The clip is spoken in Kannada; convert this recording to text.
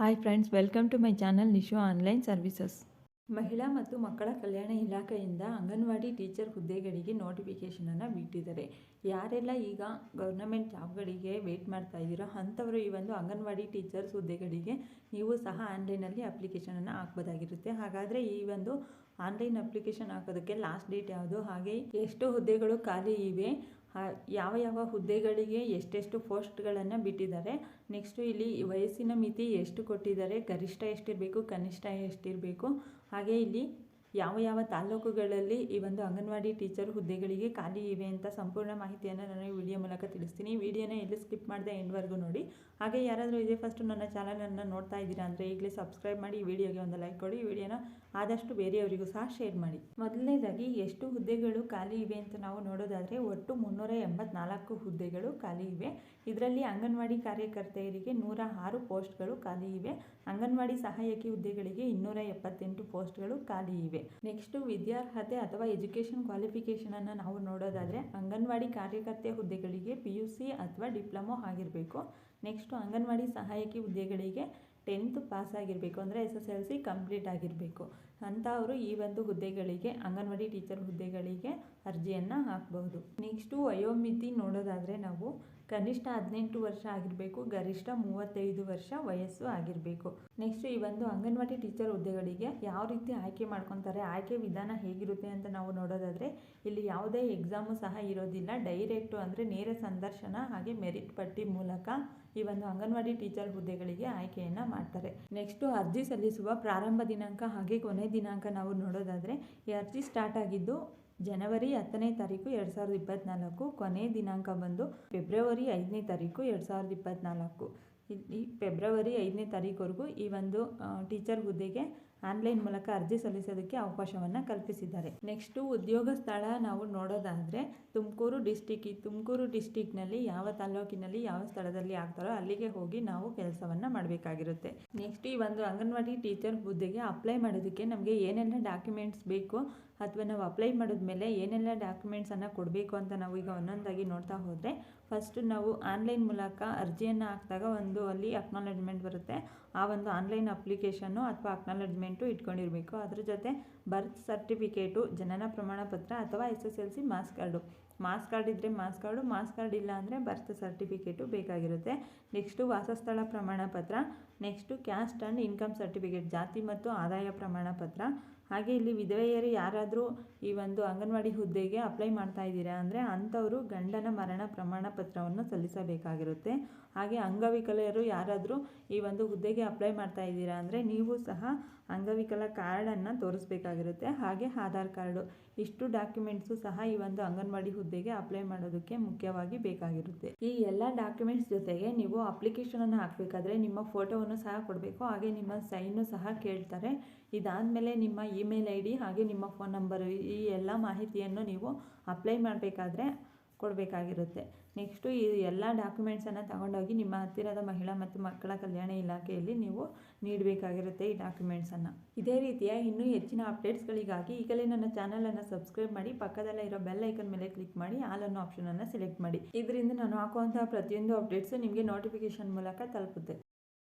Hi friends welcome to my channel Nishu online services ಮಹಿಳಾ ಮತ್ತು ಮಕ್ಕಳ ಕಲ್ಯಾಣ ಇಲಾಖೆಯಿಂದ ಅಂಗನವಾಡಿ ಟೀಚರ್ ಹುದ್ದೆಗಳಿಗೆ ನೋಟಿಫಿಕೇಷನನ್ನು ಬಿಟ್ಟಿದ್ದಾರೆ. ಯಾರೆಲ್ಲ ಈಗ ಗೌರ್ನಮೆಂಟ್ ಜಾಬ್ಗಳಿಗೆ ವೆಯ್ಟ್ ಮಾಡ್ತಾ ಇದ್ದೀರೋ ಅಂಥವರು ಈ ಒಂದು ಅಂಗನವಾಡಿ ಟೀಚರ್ಸ್ ಹುದ್ದೆಗಳಿಗೆ ನೀವು ಸಹ ಆನ್ಲೈನಲ್ಲಿ ಅಪ್ಲಿಕೇಶನನ್ನು ಹಾಕ್ಬೋದಾಗಿರುತ್ತೆ. ಹಾಗಾದರೆ ಈ ಒಂದು ಆನ್ಲೈನ್ ಅಪ್ಲಿಕೇಶನ್ ಹಾಕೋದಕ್ಕೆ ಲಾಸ್ಟ್ ಡೇಟ್ ಯಾವುದು? ಹಾಗೆ ಎಷ್ಟು ಹುದ್ದೆಗಳು ಖಾಲಿ ಇವೆ? ಯಾವ ಯಾವ ಹುದ್ದೆಗಳಿಗೆ ಎಷ್ಟೆಷ್ಟು ಪೋಸ್ಟ್ಗಳನ್ನು ಬಿಟ್ಟಿದ್ದಾರೆ ನೆಕ್ಸ್ಟು ಇಲ್ಲಿ ವಯಸ್ಸಿನ ಮಿತಿ ಎಷ್ಟು ಕೊಟ್ಟಿದ್ದಾರೆ, ಗರಿಷ್ಠ ಎಷ್ಟಿರಬೇಕು, ಕನಿಷ್ಠ ಎಷ್ಟಿರಬೇಕು, ಹಾಗೆ ಇಲ್ಲಿ ಯಾವ ಯಾವ ತಾಲೂಕುಗಳಲ್ಲಿ ಈ ಒಂದು ಅಂಗನವಾಡಿ ಟೀಚರ್ ಹುದ್ದೆಗಳಿಗೆ ಖಾಲಿ ಇವೆ ಅಂತ ಸಂಪೂರ್ಣ ಮಾಹಿತಿಯನ್ನು ನಾನು ಈ ವಿಡಿಯೋ ಮೂಲಕ ತಿಳಿಸ್ತೀನಿ. ವಿಡಿಯೋನ ಎಲ್ಲಿ ಸ್ಕಿಪ್ ಮಾಡಿದೆ ಎಂಡ್ವರೆಗೂ ನೋಡಿ. ಹಾಗೆ ಯಾರಾದರೂ ಇದೇ ಫಸ್ಟು ನನ್ನ ಚಾನಲನ್ನು ನೋಡ್ತಾ ಇದ್ದೀರಾ ಅಂದರೆ ಈಗಲೇ ಸಬ್ಸ್ಕ್ರೈಬ್ ಮಾಡಿ, ಈ ವಿಡಿಯೋಗೆ ಒಂದು ಲೈಕ್ ಕೊಡಿ. ಈ ವಿಡಿಯೋನ ಆದಷ್ಟು ಬೇರೆಯವರಿಗೂ ಸಹ ಶೇರ್ ಮಾಡಿ. ಮೊದಲನೇದಾಗಿ ಎಷ್ಟು ಹುದ್ದೆಗಳು ಖಾಲಿ ಇವೆ ಅಂತ ನಾವು ನೋಡೋದಾದರೆ ಒಟ್ಟು ಮುನ್ನೂರ ಎಂಬತ್ನಾಲ್ಕು ಹುದ್ದೆಗಳು ಖಾಲಿ ಇವೆ. ಇದರಲ್ಲಿ ಅಂಗನವಾಡಿ ಕಾರ್ಯಕರ್ತೆಯರಿಗೆ ನೂರ ಆರು ಪೋಸ್ಟ್ಗಳು ಖಾಲಿ ಇವೆ. ಅಂಗನವಾಡಿ ಸಹಾಯಕಿ ಹುದ್ದೆಗಳಿಗೆ ಇನ್ನೂರ ಎಪ್ಪತ್ತೆಂಟು ಪೋಸ್ಟ್ಗಳು ಖಾಲಿ ಇವೆ. ನೆಕ್ಸ್ಟು ವಿದ್ಯಾರ್ಹತೆ ಅಥವಾ ಎಜುಕೇಷನ್ ಕ್ವಾಲಿಫಿಕೇಷನನ್ನು ನಾವು ನೋಡೋದಾದರೆ ಅಂಗನವಾಡಿ ಕಾರ್ಯಕರ್ತೆ ಹುದ್ದೆಗಳಿಗೆ ಪಿ ಯು ಸಿ ಅಥವಾ ಡಿಪ್ಲೊಮೊ ಆಗಿರಬೇಕು. ನೆಕ್ಸ್ಟು ಅಂಗನವಾಡಿ ಸಹಾಯಕಿ ಹುದ್ದೆಗಳಿಗೆ ಟೆಂತ್ ಪಾಸ್ ಆಗಿರಬೇಕು ಅಂದರೆ S S L C complete ಆಗಿರಬೇಕು. ಅಂಥವರು ಈ ಒಂದು ಹುದ್ದೆಗಳಿಗೆ, ಅಂಗನವಾಡಿ ಟೀಚರ್ ಹುದ್ದೆಗಳಿಗೆ ಅರ್ಜಿಯನ್ನು ಹಾಕಬಹುದು. ನೆಕ್ಸ್ಟು ವಯೋಮಿತಿ ನೋಡೋದಾದರೆ ನಾವು ಕನಿಷ್ಠ ಹದಿನೆಂಟು ವರ್ಷ ಆಗಿರಬೇಕು, ಗರಿಷ್ಠ ಮೂವತ್ತೈದು ವರ್ಷ ವಯಸ್ಸು ಆಗಿರಬೇಕು. ನೆಕ್ಸ್ಟ್ ಈ ಒಂದು ಅಂಗನವಾಡಿ ಟೀಚರ್ ಹುದ್ದೆಗಳಿಗೆ ಯಾವ ರೀತಿ ಆಯ್ಕೆ ಮಾಡ್ಕೊತಾರೆ, ಆಯ್ಕೆ ವಿಧಾನ ಹೇಗಿರುತ್ತೆ ಅಂತ ನಾವು ನೋಡೋದಾದರೆ ಇಲ್ಲಿ ಯಾವುದೇ ಎಕ್ಸಾಮು ಸಹ ಇರೋದಿಲ್ಲ. ಡೈರೆಕ್ಟು ಅಂದರೆ ನೇರ ಸಂದರ್ಶನ ಹಾಗೆ ಮೆರಿಟ್ ಪಟ್ಟಿ ಮೂಲಕ ಈ ಒಂದು ಅಂಗನವಾಡಿ ಟೀಚರ್ ಹುದ್ದೆಗಳಿಗೆ ಆಯ್ಕೆಯನ್ನು ಮಾಡ್ತಾರೆ. ನೆಕ್ಸ್ಟು ಅರ್ಜಿ ಸಲ್ಲಿಸುವ ಪ್ರಾರಂಭ ದಿನಾಂಕ ಹಾಗೆ ಕೊನೆ ದಿನಾಂಕ ನಾವು ನೋಡೋದಾದರೆ, ಈ ಅರ್ಜಿ ಸ್ಟಾರ್ಟ್ ಆಗಿದ್ದು ಜನವರಿ ಹತ್ತನೇ ತಾರೀಕು ಎರಡು ಸಾವಿರದ ಇಪ್ಪತ್ತ್ನಾಲ್ಕು ಕೊನೆ ದಿನಾಂಕ ಬಂದು ಫೆಬ್ರವರಿ ಐದನೇ ತಾರೀಕು ಎರಡು ಸಾವಿರದ ಇಪ್ಪತ್ತ್ನಾಲ್ಕು ಈ ಫೆಬ್ರವರಿ ಐದನೇ ತಾರೀಕುವರೆಗೂ ಈ ಒಂದು ಟೀಚರ್ ಹುದ್ದೆಗೆ ಆನ್ಲೈನ್ ಮೂಲಕ ಅರ್ಜಿ ಸಲ್ಲಿಸೋದಕ್ಕೆ ಅವಕಾಶವನ್ನು ಕಲ್ಪಿಸಿದ್ದಾರೆ. ನೆಕ್ಸ್ಟು ಉದ್ಯೋಗ ಸ್ಥಳ ನಾವು ನೋಡೋದಾದರೆ ತುಮಕೂರು ಡಿಸ್ಟಿಕ್. ಈ ತುಮಕೂರು ಡಿಸ್ಟಿಕ್ನಲ್ಲಿ ಯಾವ ತಾಲೂಕಿನಲ್ಲಿ ಯಾವ ಸ್ಥಳದಲ್ಲಿ ಆಗ್ತಾರೋ ಅಲ್ಲಿಗೆ ಹೋಗಿ ನಾವು ಕೆಲಸವನ್ನು ಮಾಡಬೇಕಾಗಿರುತ್ತೆ. ನೆಕ್ಸ್ಟ್ ಈ ಒಂದು ಅಂಗನವಾಡಿ ಟೀಚರ್ ಹುದ್ದೆಗೆ ಅಪ್ಲೈ ಮಾಡೋದಕ್ಕೆ ನಮಗೆ ಏನೆಲ್ಲ ಡಾಕ್ಯುಮೆಂಟ್ಸ್ ಬೇಕು ಅಥವಾ ನಾವು ಅಪ್ಲೈ ಮಾಡಿದ್ಮೇಲೆ ಏನೆಲ್ಲ ಡಾಕ್ಯುಮೆಂಟ್ಸನ್ನು ಕೊಡಬೇಕು ಅಂತ ನಾವು ಈಗ ಒಂದೊಂದಾಗಿ ನೋಡ್ತಾ ಹೋದರೆ ಫಸ್ಟು ನಾವು ಆನ್ಲೈನ್ ಮೂಲಕ ಅರ್ಜಿಯನ್ನು ಹಾಕಿದಾಗ ಒಂದು ಅಲ್ಲಿ ಅಕ್ನಾಲೆಜ್ಮೆಂಟ್ ಬರುತ್ತೆ. ಆ ಒಂದು ಆನ್ಲೈನ್ ಅಪ್ಲಿಕೇಶನ್ನು ಅಥವಾ ಅಕ್ನಾಲೆಜ್ಮೆಂಟು ಇಟ್ಕೊಂಡಿರಬೇಕು. ಅದ್ರ ಜೊತೆ ಬರ್ತ್ ಸರ್ಟಿಫಿಕೇಟು ಜನನ ಪ್ರಮಾಣ ಪತ್ರ ಅಥವಾ S S L C marks card marks card ಇದ್ದರೆ ಮಾಸ್ ಕಾರ್ಡು ಮಾಸ್ ಕಾರ್ಡ್ ಇಲ್ಲ ಅಂದರೆ ಬರ್ತ್ ಸರ್ಟಿಫಿಕೇಟು ಬೇಕಾಗಿರುತ್ತೆ. ನೆಕ್ಸ್ಟು ವಾಸಸ್ಥಳ ಪ್ರಮಾಣ ಪತ್ರ next caste and income certificate ಜಾತಿ ಮತ್ತು ಆದಾಯ ಪ್ರಮಾಣ ಪತ್ರ ಹಾಗೆ ಇಲ್ಲಿ ವಿಧವೆಯರು ಯಾರಾದರೂ ಈ ಒಂದು ಅಂಗನವಾಡಿ ಹುದ್ದೆಗೆ ಅಪ್ಲೈ ಮಾಡ್ತಾ ಇದ್ದೀರಾ ಅಂದರೆ ಅಂಥವರು ಗಂಡನ ಮರಣ ಪ್ರಮಾಣ ಪತ್ರವನ್ನು ಸಲ್ಲಿಸಬೇಕಾಗಿರುತ್ತೆ. ಹಾಗೆ ಅಂಗವಿಕಲರು ಯಾರಾದರೂ ಈ ಒಂದು ಹುದ್ದೆಗೆ ಅಪ್ಲೈ ಮಾಡ್ತಾ ಇದ್ದೀರಾ ಅಂದರೆ ನೀವು ಸಹ ಅಂಗವಿಕಲ ಕಾರ್ಡನ್ನು ತೋರಿಸ್ಬೇಕಾಗಿರುತ್ತೆ. ಹಾಗೆ ಆಧಾರ್ ಕಾರ್ಡು. ಇಷ್ಟು ಡಾಕ್ಯುಮೆಂಟ್ಸು ಸಹ ಈ ಒಂದು ಅಂಗನವಾಡಿ ಹುದ್ದೆಗೆ ಅಪ್ಲೈ ಮಾಡೋದಕ್ಕೆ ಮುಖ್ಯವಾಗಿ ಬೇಕಾಗಿರುತ್ತೆ. ಈ ಎಲ್ಲ ಡಾಕ್ಯುಮೆಂಟ್ಸ್ ಜೊತೆಗೆ ನೀವು ಅಪ್ಲಿಕೇಶನನ್ನು ಹಾಕಬೇಕಾದ್ರೆ ನಿಮ್ಮ ಫೋಟೋವನ್ನು ಸಹ ಕೊಡಬೇಕು. ಹಾಗೆ ನಿಮ್ಮ ಸೈನು ಸಹ ಕೇಳ್ತಾರೆ. ಇದಾದಮೇಲೆ ನಿಮ್ಮ ಇಮೇಲ್ ಐ ಡಿ ಹಾಗೆ ನಿಮ್ಮ ಫೋನ್ ನಂಬರು ಈ ಎಲ್ಲ ಮಾಹಿತಿಯನ್ನು ನೀವು ಅಪ್ಲೈ ಮಾಡಬೇಕಾದ್ರೆ ಕೊಡಬೇಕಾಗಿರುತ್ತೆ. ನೆಕ್ಸ್ಟು ಈ ಎಲ್ಲ ಡಾಕ್ಯುಮೆಂಟ್ಸನ್ನು ತಗೊಂಡೋಗಿ ನಿಮ್ಮ ಹತ್ತಿರದ ಮಹಿಳಾ ಮತ್ತು ಮಕ್ಕಳ ಕಲ್ಯಾಣ ಇಲಾಖೆಯಲ್ಲಿ ನೀವು ನೀಡಬೇಕಾಗಿರುತ್ತೆ ಈ ಡಾಕ್ಯುಮೆಂಟ್ಸನ್ನು ಇದೇ ರೀತಿಯ ಇನ್ನೂ ಹೆಚ್ಚಿನ ಅಪ್ಡೇಟ್ಸ್ಗಳಿಗಾಗಿ ಈಗಲೇ ನನ್ನ ಚಾನಲನ್ನು ಸಬ್ಸ್ಕ್ರೈಬ್ ಮಾಡಿ, ಪಕ್ಕದಲ್ಲೇ ಇರೋ ಬೆಲ್ ಐಕನ್ ಮೇಲೆ ಕ್ಲಿಕ್ ಮಾಡಿ ಆಲ್ ಅನ್ನೋ ಆಪ್ಷನನ್ನು ಸೆಲೆಕ್ಟ್ ಮಾಡಿ. ಇದರಿಂದ ನಾನು ಹಾಕುವಂತಹ ಪ್ರತಿಯೊಂದು ಅಪ್ಡೇಟ್ಸು ನಿಮಗೆ ನೋಟಿಫಿಕೇಶನ್ ಮೂಲಕ ತಲುಪುತ್ತೆ.